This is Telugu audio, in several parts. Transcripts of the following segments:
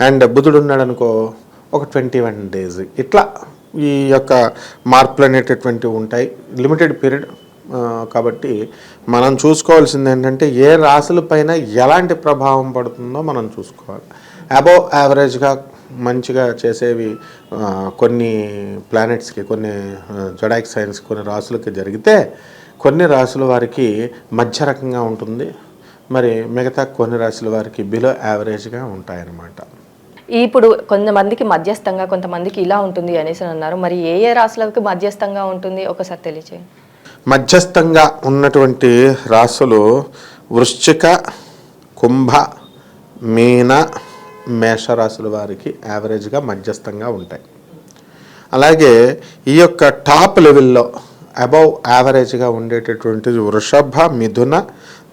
అండ్ బుధుడు ఉన్నాడు అనుకో ఒక ట్వంటీ వన్ డేస్. ఇట్లా ఈ యొక్క మార్పులు అనేటటువంటివి ఉంటాయి. లిమిటెడ్ పీరియడ్ కాబట్టి మనం చూసుకోవాల్సింది ఏంటంటే ఏ రాశుల పైన ఎలాంటి ప్రభావం పడుతుందో మనం చూసుకోవాలి. అబోవ్ యావరేజ్గా మంచిగా చేసేవి కొన్ని ప్లానెట్స్కి కొన్ని జొడాక్ సైన్స్ కొన్ని రాసులకి జరిగితే కొన్ని రాసుల వారికి మధ్య రకంగా ఉంటుంది. మరి మిగతా కొన్ని రాసుల వారికి బిలో యావరేజ్గా ఉంటాయన్నమాట. ఇప్పుడు కొంతమందికి మధ్యస్థంగా కొంతమందికి ఇలా ఉంటుంది అనేసి అన్నారు. మరి ఏ ఏ రాశులకు మధ్యస్థంగా ఉంటుంది? ఒకసారి తెలియచేయండి. మధ్యస్థంగా ఉన్నటువంటి రాసులు వృశ్చిక కుంభ మీన మేషరాశుల వారికి యావరేజ్గా మధ్యస్థంగా ఉంటాయి. అలాగే ఈ యొక్క టాప్ లెవెల్లో అబౌవ్ యావరేజ్గా ఉండేటటువంటిది వృషభ మిథున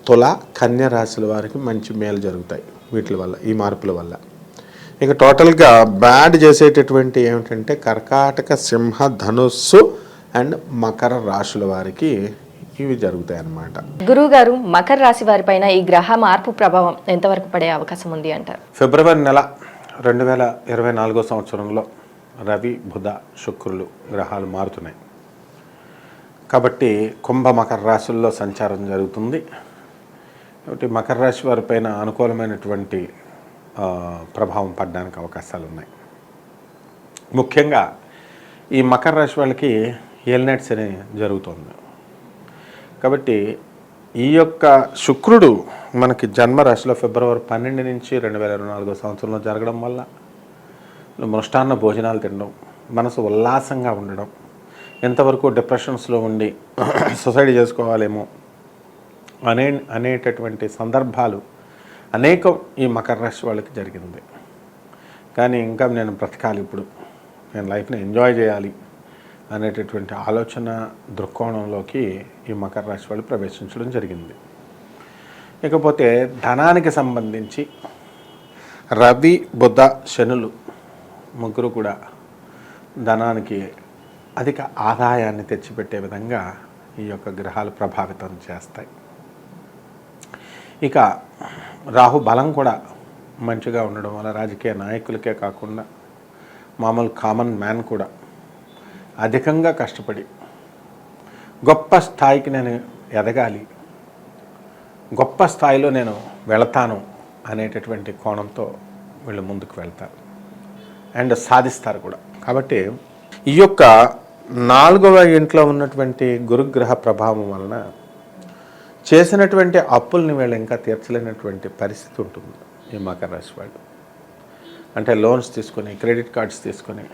తుల కన్య రాశుల వారికి మంచి మేలు జరుగుతాయి వీటి వల్ల ఈ మార్పుల వల్ల. ఇక టోటల్గా బ్యాడ్ చేసేటటువంటి ఏమిటంటే కర్కాటక సింహ ధనుస్సు అండ్ మకర రాశుల వారికి ఇవి జరుగుతాయి అన్నమాట గురువు గారు మకర రాశి వారిపైన ఈ గ్రహ మార్పు ప్రభావం ఎంతవరకు పడే అవకాశం ఉంది అంటారు? ఫిబ్రవరి నెల రెండు వేల ఇరవై నాలుగో సంవత్సరంలో రవి బుధ శుక్రులు గ్రహాలు మారుతున్నాయి. కాబట్టి కుంభ మకర రాశుల్లో సంచారం జరుగుతుంది. కాబట్టి మకర రాశి వారిపైన అనుకూలమైనటువంటి ప్రభావం పడడానికి అవకాశాలు ఉన్నాయి ముఖ్యంగా ఈ మకర రాశి వాళ్ళకి ఎల్నెట్స్ అనే జరుగుతుంది. కాబట్టి ఈ యొక్క శుక్రుడు మనకి జన్మరాశిలో ఫిబ్రవరి పన్నెండు నుంచి రెండు వేల ఇరవై నాలుగో సంవత్సరంలో జరగడం వల్ల మృష్టాన్న భోజనాలు తినడం మనసు ఉల్లాసంగా ఉండడం ఎంతవరకు డిప్రెషన్స్లో ఉండి సొసైడ్ చేసుకోవాలేమో అనే అనేటటువంటి సందర్భాలు అనేకం ఈ మకర రాశి వాళ్ళకి జరిగింది. కానీ ఇంకా నేను బ్రతకాలి ఇప్పుడు. నేను లైఫ్ని ఎంజాయ్ చేయాలి అనేటటువంటి ఆలోచన దృక్కోణంలోకి ఈ మకర రాశి వాళ్ళు ప్రవేశించడం జరిగింది. ఇకపోతే ధనానికి సంబంధించి రవి బుధ శనులు ముగ్గురు కూడా ధనానికి అధిక ఆదాయాన్ని తెచ్చిపెట్టే విధంగా ఈ యొక్క గ్రహాలు ప్రభావితం చేస్తాయి. ఇక రాహు బలం కూడా మంచిగా ఉండడం వల్ల రాజకీయ నాయకులకే కాకుండా మామూలు కామన్ మ్యాన్ కూడా అధికంగా కష్టపడి గొప్ప స్థాయికి నేను ఎదగాలి గొప్ప స్థాయిలో నేను వెళతాను అనేటటువంటి కోణంతో వీళ్ళు ముందుకు వెళ్తారు అండ్ సాధిస్తారు కూడా. కాబట్టి ఈ యొక్క నాలుగవ ఇంట్లో ఉన్నటువంటి గురుగ్రహ ప్రభావం వలన చేసినటువంటి అప్పుల్ని వీళ్ళు ఇంకా తీర్చలేనటువంటి పరిస్థితి ఉంటుంది ఈ మకర రాశి వాళ్ళు. అంటే లోన్స్ తీసుకొని క్రెడిట్ కార్డ్స్ తీసుకొని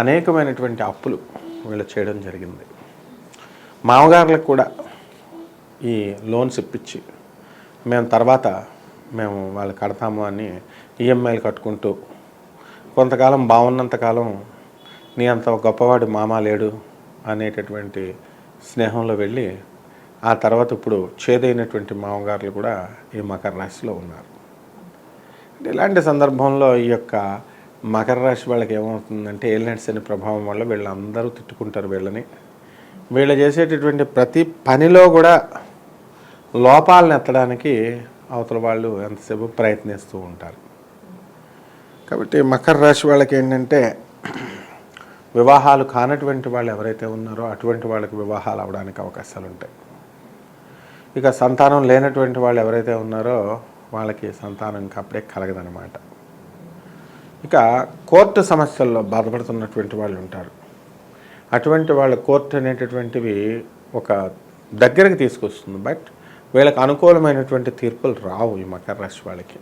అనేకమైనటువంటి అప్పులు వీళ్ళు చేయడం జరిగింది. మామగారులకు కూడా ఈ లోన్స్ ఇప్పించి మేము తర్వాత మేము వాళ్ళు కడతాము అని ఈఎంఐలు కట్టుకుంటూ కొంతకాలం బాగున్నంతకాలం నీ అంత గొప్పవాడు మామ లేడు అనేటటువంటి స్నేహంలో వెళ్ళి ఆ తర్వాత ఇప్పుడు చేదైనటువంటి మామగారులు కూడా ఈ మకర రాశిలో ఉన్నారు. అంటే ఇలాంటి సందర్భంలో ఈ యొక్క మకర రాశి వాళ్ళకి ఏమవుతుందంటే ఏలినట్స్ అనే ప్రభావం వల్ల వీళ్ళందరూ తిట్టుకుంటారు వీళ్ళని. వీళ్ళు చేసేటటువంటి ప్రతి పనిలో కూడా లోపాలను ఎత్తడానికి అవతల వాళ్ళు ఎంతసేపు ప్రయత్నిస్తూ ఉంటారు. కాబట్టి మకర రాశి వాళ్ళకి ఏంటంటే వివాహాలు కానటువంటి వాళ్ళు ఎవరైతే ఉన్నారో అటువంటి వాళ్ళకి వివాహాలు అవడానికి అవకాశాలు ఉంటాయి ఇక సంతానం లేనటువంటి వాళ్ళు ఎవరైతే ఉన్నారో వాళ్ళకి సంతానం ఇంకా అప్పుడే కలగదనమాట ఇక కోర్టు సమస్యల్లో బాధపడుతున్నటువంటి వాళ్ళు ఉంటారు. అటువంటి వాళ్ళ కోర్టు అనేటటువంటివి ఒక దగ్గరకు తీసుకొస్తుంది. బట్ వీళ్ళకి అనుకూలమైనటువంటి తీర్పులు రావు ఈ మకర రాశి వాళ్ళకి.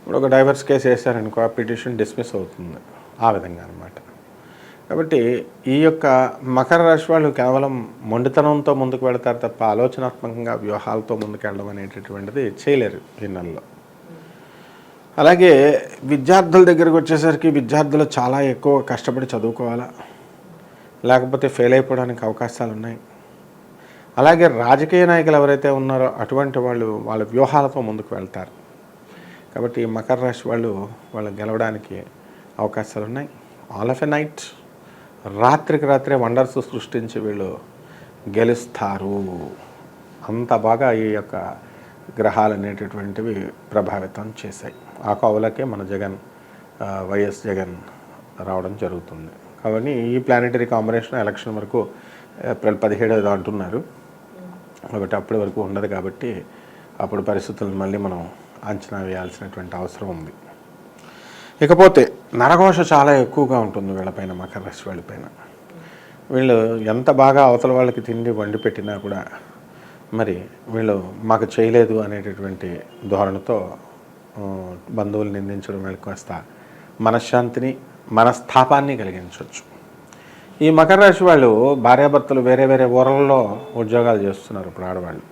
ఇప్పుడు ఒక డైవర్స్ కేసు వేశారనుకో ఆ పిటిషన్ డిస్మిస్ అవుతుంది. ఆ విధంగా అనమాట కాబట్టి ఈ యొక్క మకర రాశి వాళ్ళు కేవలం మొండితనంతో ముందుకు వెళతారు తప్ప ఆలోచనాత్మకంగా వ్యూహాలతో ముందుకు వెళ్ళడం అనేటటువంటిది చేయలేరు ఈ నెలలో అలాగే విద్యార్థుల దగ్గరకు వచ్చేసరికి విద్యార్థులు చాలా ఎక్కువ కష్టపడి చదువుకోవాలా లేకపోతే ఫెయిల్ అయిపోవడానికి అవకాశాలు ఉన్నాయి. అలాగే రాజకీయ నాయకులు ఎవరైతే ఉన్నారో అటువంటి వాళ్ళు వాళ్ళ వ్యూహాలతో ముందుకు వెళ్తారు. కాబట్టి మకర రాశి వాళ్ళు వాళ్ళు గెలవడానికి అవకాశాలు ఉన్నాయి. ఆల్ ఆఫ్ ఎ నైట్ రాత్రికి రాత్రే వండర్స్ సృష్టించి వీళ్ళు గెలుస్తారు. అంత బాగా ఈ యొక్క గ్రహాలు అనేటటువంటివి ప్రభావితం చేశాయి. ఆ కోవలకే మన జగన్ వైఎస్ జగన్ రావడం జరుగుతుంది. కాబట్టి ఈ ప్లానెటరీ కాంబినేషన్ ఎలక్షన్ వరకు ఏప్రిల్ పదిహేడు ఏదో అంటున్నారు. కాబట్టి అప్పటి వరకు ఉండదు కాబట్టి అప్పుడు పరిస్థితులను మళ్ళీ మనం అంచనా వేయాల్సినటువంటి అవసరం ఉంది. ఇకపోతే నరఘోష చాలా ఎక్కువగా ఉంటుంది వీళ్ళపైన మకర రాశి వాళ్ళపైన. వీళ్ళు ఎంత బాగా అవతల వాళ్ళకి తిండి వండి పెట్టినా కూడా మరి వీళ్ళు మాకు చేయలేదు అనేటటువంటి ధోరణితో బంధువులు నిందించడం వీళ్ళకి కాస్త మనశ్శాంతిని మనస్తాపాన్ని కలిగించవచ్చు. ఈ మకర రాశి వాళ్ళు భార్యాభర్తలు వేరే వేరే ఊర్లలో ఉద్యోగాలు చేస్తున్నారు ఇప్పుడు ఆడవాళ్ళు.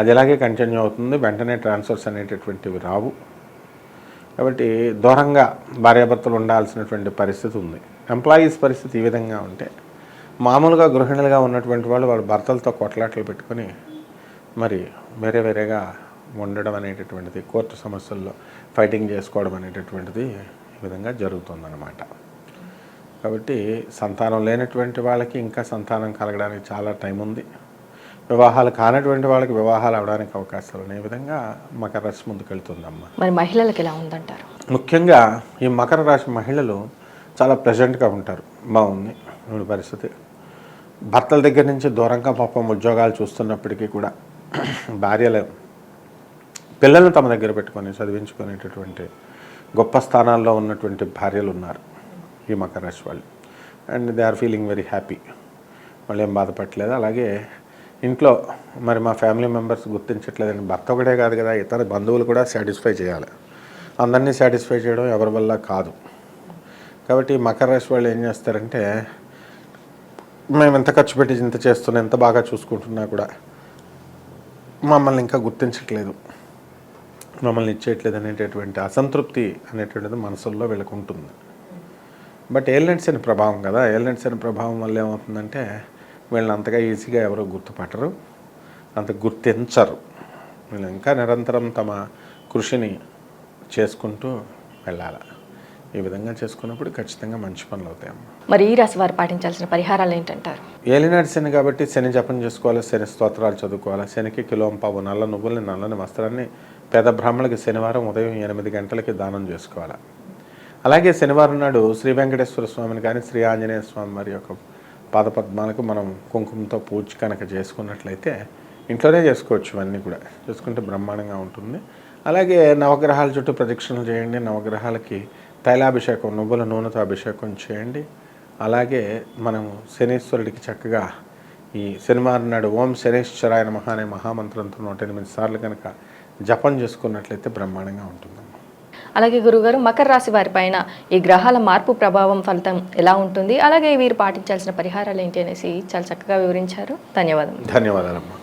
అది ఇలాగే కంటిన్యూ అవుతుంది వెంటనే ట్రాన్స్ఫర్స్ అనేటటువంటివి రావు. కాబట్టి దూరంగా భార్యాభర్తలు ఉండాల్సినటువంటి పరిస్థితి ఉంది. ఎంప్లాయీస్ పరిస్థితి ఈ విధంగా ఉంటే మామూలుగా గృహిణులుగా ఉన్నటువంటి వాళ్ళు వాళ్ళ భర్తలతో కొట్లాటలు పెట్టుకొని మరి వేరే వేరేగా ఉండడం అనేటటువంటిది కోర్టు సమస్యల్లో ఫైటింగ్ చేసుకోవడం అనేటటువంటిది ఈ విధంగా జరుగుతుందన్నమాట. కాబట్టి సంతానం లేనటువంటి వాళ్ళకి ఇంకా సంతానం కలగడానికి చాలా టైం ఉంది. వివాహాలు కానటువంటి వాళ్ళకి వివాహాలు అవడానికి అవకాశాలు ఉన్నాయి. ఈ విధంగా మకర రాశి ముందుకెళ్తుందమ్మా మరి మహిళలకు ఎలా ఉందంటారు? ముఖ్యంగా ఈ మకర రాశి మహిళలు చాలా ప్లెజెంట్గా ఉంటారు. బాగుంది. వీడి పరిస్థితి. భర్తల దగ్గర నుంచి దూరంగా పాపం ఉద్యోగాలు చూస్తున్నప్పటికీ కూడా భార్యలు పిల్లల్ని తమ దగ్గర పెట్టుకొని చదివించుకునేటటువంటి గొప్ప స్థానాల్లో ఉన్నటువంటి భార్యలు ఉన్నారు ఈ మకర రాశి వాళ్ళు. And they are feeling very happy. వాళ్ళు ఏం బాధపడలేదు అలాగే ఇంట్లో మరి మా ఫ్యామిలీ మెంబర్స్ గుర్తించట్లేదని భర్త ఒకటే కాదు కదా ఇతర బంధువులు కూడా సాటిస్ఫై చేయాలి. అందరినీ సాటిస్ఫై చేయడం ఎవరి వల్ల కాదు. కాబట్టి మకర రాశి వాళ్ళు ఏం చేస్తారంటే మేము ఎంత ఖర్చు పెట్టి ఇంత చేస్తున్నా ఎంత బాగా చూసుకుంటున్నా కూడా మమ్మల్ని ఇంకా గుర్తించట్లేదు. మమ్మల్ని ఇచ్చేయట్లేదు అనేటటువంటి అసంతృప్తి అనేటువంటిది మనసుల్లో వీళ్ళకు ఉంటుంది బట్ ఏలినట్స్ అని ప్రభావం కదా ఏలినట్స్ అని ప్రభావం వల్ల ఏమవుతుందంటే వీళ్ళని అంతగా ఈజీగా ఎవరు గుర్తుపట్టరు. అంత గుర్తించరు. వీళ్ళు ఇంకా నిరంతరం తమ కృషిని చేసుకుంటూ వెళ్ళాలి. ఈ విధంగా చేసుకున్నప్పుడు ఖచ్చితంగా మంచి పనులు అవుతాయమ్మా మరి ఈ రాశి వారు పాటించాల్సిన పరిహారాలు ఏంటంటారు? ఏలినాటి శని కాబట్టి శని జపం చేసుకోవాలి శని స్తోత్రాలు చదువుకోవాలి శనికి కిలోం పావు నల్ల నువ్వుల్ని నల్లని వస్త్రాన్ని పేద బ్రాహ్మణులకి శనివారం ఉదయం ఎనిమిది గంటలకి దానం చేసుకోవాలి. అలాగే శనివారం నాడు శ్రీ వెంకటేశ్వర స్వామిని కానీ శ్రీ ఆంజనేయ స్వామి వారి యొక్క పాదపద్మాలకు మనం కుంకుమతో పూజ కనుక చేసుకున్నట్లయితే ఇంట్లోనే చేసుకోవచ్చు ఇవన్నీ కూడా. చేసుకుంటే బ్రహ్మాండంగా ఉంటుంది. అలాగే నవగ్రహాల చుట్టూ ప్రదక్షిణలు చేయండి. నవగ్రహాలకి తైలాభిషేకం నువ్వుల నూనెతో అభిషేకం చేయండి. అలాగే మనం శనీశ్వరుడికి చక్కగా ఈ శనివారం నాడు ఓం శనీశ్వరాయ నమః అనే మహామంత్రంతో నూట ఎనిమిది సార్లు కనుక జపం చేసుకున్నట్లయితే బ్రహ్మాండంగా ఉంటుంది. అలాగే గురుగారు మకర రాశి వారి పైన ఈ గ్రహాల మార్పు ప్రభావం ఫలితం ఎలా ఉంటుంది? అలాగే వీరు పాటించాల్సిన పరిహారాలు ఏంటి అనేసి చాలా చక్కగా వివరించారు. ధన్యవాదాలు ధన్యవాదాలమ్మా.